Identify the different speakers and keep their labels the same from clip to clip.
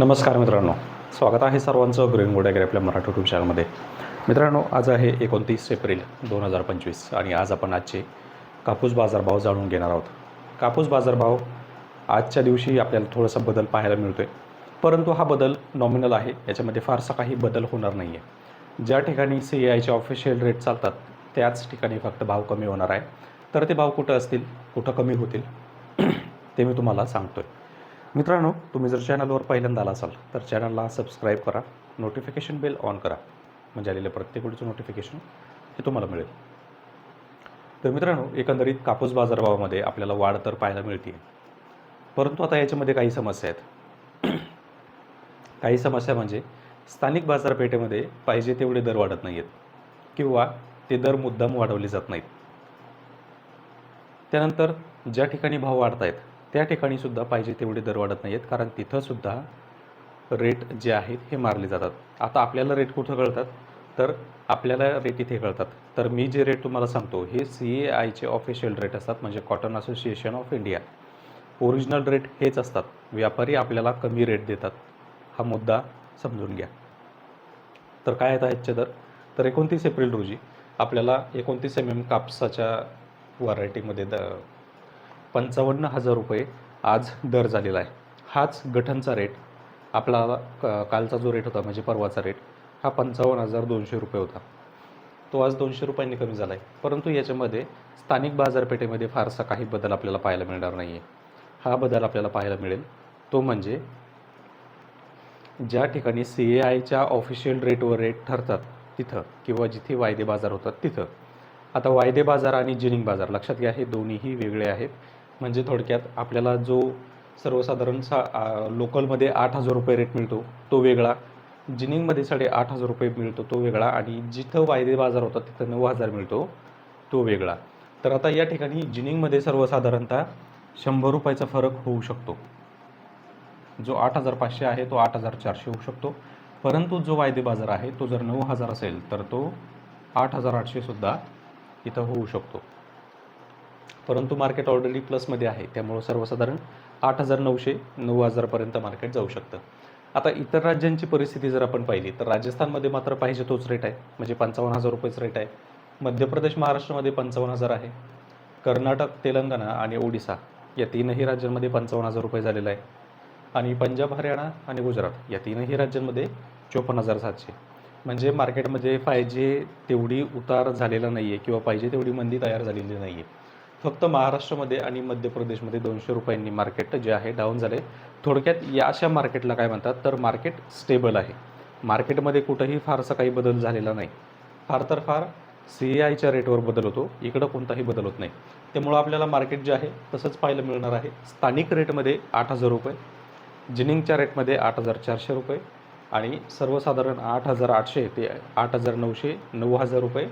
Speaker 1: नमस्कार मित्रांनो. स्वागत आहे सर्वांचं ग्रीन गोड आपल्या मराठी यूट्यूब चॅनलमध्ये मित्रांनो आज आहे एकोणतीस एप्रिल दोन हजार पंचवीस आणि आज आपण आजचे कापूस बाजारभाव जाणून घेणार आहोत. कापूस बाजारभाव आजच्या दिवशी आपल्याला थोडासा बदल पाहायला मिळतो आहे परंतु हा बदल नॉमिनल आहे. याच्यामध्ये फारसा काही बदल होणार नाही आहे ज्या ठिकाणी सी ए आयचे ऑफिशियल रेट चालतात त्याच ठिकाणी फक्त भाव कमी होणार आहे. तर ते भाव कुठं असतील कुठं कमी होतील ते मी तुम्हाला सांगतो आहे मित्रांनो तुम्ही जर चॅनलवर पहिल्यांदा आला असाल तर चॅनलला सबस्क्राईब करा नोटिफिकेशन बेल ऑन करा. म्हणजे आलेलं प्रत्येक वेळचं नोटिफिकेशन हे तुम्हाला मिळेल. तर मित्रांनो एकंदरीत कापूस बाजारभावामध्ये आपल्याला वाढ तर पाहायला मिळते परंतु आता याच्यामध्ये काही समस्या आहेत. काही समस्या म्हणजे स्थानिक बाजारपेठेमध्ये पाहिजे तेवढे दर वाढत नाही आहेत किंवा ते दर मुद्दाम वाढवले जात नाहीत. त्यानंतर ज्या ठिकाणी भाव वाढत आहेत त्या ठिकाणीसुद्धा पाहिजे तेवढे दर वाढत नाही आहेत कारण तिथंसुद्धा रेट जे आहेत हे मारले जातात. आता आपल्याला रेट कुठं कळतात? तर आपल्याला रेट इथे कळतात. तर मी जे रेट तुम्हाला सांगतो हे सी ए आयचे ऑफिशियल रेट असतात म्हणजे cotton association of India original rate हेच असतात. व्यापारी आपल्याला कमी रेट देतात. हा मुद्दा समजून घ्या. तर काय आहेत ह्याचे दर? तर एकोणतीस एप्रिल रोजी आपल्याला एकोणतीस एम एम कापसाच्या व्हरायटीमध्ये द पंचावन्न हजार रुपये आज दर झालेला आहे. हाच गठनचा रेट आपला क- कालचा जो रेट होता म्हणजे परवाचा रेट हा पंचावन्न हजार दोनशे रुपये होता. तो आज दोनशे रुपयांनी कमी झाला आहे परंतु याच्यामध्ये स्थानिक बाजारपेठेमध्ये फारसा काही बदल आपल्याला पाहायला मिळणार नाही आहे हा बदल आपल्याला पाहायला मिळेल. तो म्हणजे ज्या ठिकाणी सी ए आयच्या ऑफिशियल रेटवर रेट ठरतात तिथं किंवा जिथे वायदे बाजार होतात तिथं. आता वायदे बाजार आणि जिनिंग बाजार लक्षात घ्या हे दोन्हीही वेगळे आहेत. म्हणजे थोडक्यात आपल्याला जो सर्वसाधारण सा लोकलमध्ये आठ हजार रुपये रेट मिळतो तो वेगळा. जिनिंगमध्ये साडे आठ हजार रुपये मिळतो तो वेगळा. आणि जिथं वायदे बाजार होतात तिथं नऊ हजार मिळतो तो वेगळा. तर आता या ठिकाणी जिनिंगमध्ये सर्वसाधारणतः शंभर रुपयाचा फरक होऊ शकतो. जो आठ हजार पाचशे आहे तो आठ हजार चारशे होऊ शकतो. परंतु जो वायदे बाजार आहे तो जर नऊ हजार असेल तर तो आठ हजार आठशेसुद्धा इथं होऊ शकतो. परंतु मार्केट ऑलरेडी प्लसमध्ये आहे. त्यामुळं सर्वसाधारण आठ हजार नऊशे नऊ हजारपर्यंत मार्केट जाऊ शकतं. आता इतर राज्यांची परिस्थिती जर आपण पाहिली तर राजस्थानमध्ये मात्र पाहिजे तोच रेट आहे. म्हणजे पंचावन्न हजार रुपयेच रेट आहे. मध्य प्रदेश महाराष्ट्रामध्ये पंचावन्न हजार आहे. कर्नाटक तेलंगणा आणि ओडिसा या तीनही राज्यांमध्ये पंचावन्न हजार रुपये झालेला आहे. आणि पंजाब हरियाणा आणि गुजरात या तीनही राज्यांमध्ये चोपन्न हजार सातशे. म्हणजे मार्केटमध्ये पाहिजे तेवढी उतार झालेला नाही आहे किंवा पाहिजे तेवढी मंदी तयार झालेली नाही आहे फक्त महाराष्ट्रामध्ये आणि मध्य प्रदेशमध्ये दोनशे रुपयांनी मार्केट जे आहे डाऊन झाले. थोडक्यात या अशा मार्केटला काय म्हणतात तर मार्केट स्टेबल आहे. मार्केटमध्ये कुठंही फारसा काही बदल झालेला नाही. फार तर फार सी ए आयच्या रेटवर बदल होतो. इकडं कोणताही बदल होत नाही. त्यामुळं आपल्याला मार्केट जे आहे तसंच पाहायला मिळणार आहे. स्थानिक रेटमध्ये आठ हजार रुपये जिनिंगच्या रेटमध्ये आठ हजार चारशे रुपये आणि सर्वसाधारण आठ हजार आठशे ते आठ हजार नऊशे नऊ हजार रुपये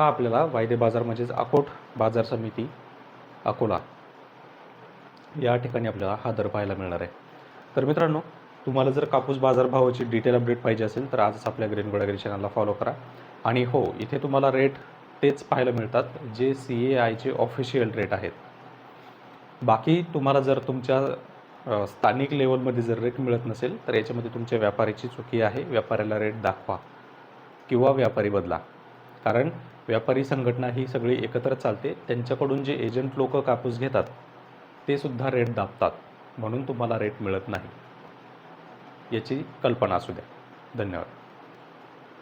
Speaker 1: हा आपल्याला वायदे बाजार म्हणजेच अकोट बाजार समिती अकोला या ठिकाणी आपल्याला हा दर पाहायला मिळणार आहे. तर मित्रांनो तुम्हाला जर कापूस बाजारभावाची डिटेल अपडेट पाहिजे असेल तर आजच आपल्या ग्रीन गोडागिरी चॅनलला फॉलो करा. आणि हो इथे तुम्हाला रेट तेच पाहायला मिळतात जे सी ए आयचे ऑफिशियल रेट आहेत. बाकी तुम्हाला जर तुमच्या स्थानिक लेवलमध्ये जर रेट मिळत नसेल तर याच्यामध्ये तुमच्या व्यापाऱ्याची चुकी आहे व्यापाऱ्याला रेट दाखवा किंवा व्यापारी बदला. कारण व्यापारी संघटना ही सगळी एकत्र चालते त्यांच्याकडून जे एजंट लोक कापूस घेतात ते सुद्धा रेट दाबतात. म्हणून तुम्हाला रेट मिळत नाही. याची कल्पना असू द्या. धन्यवाद.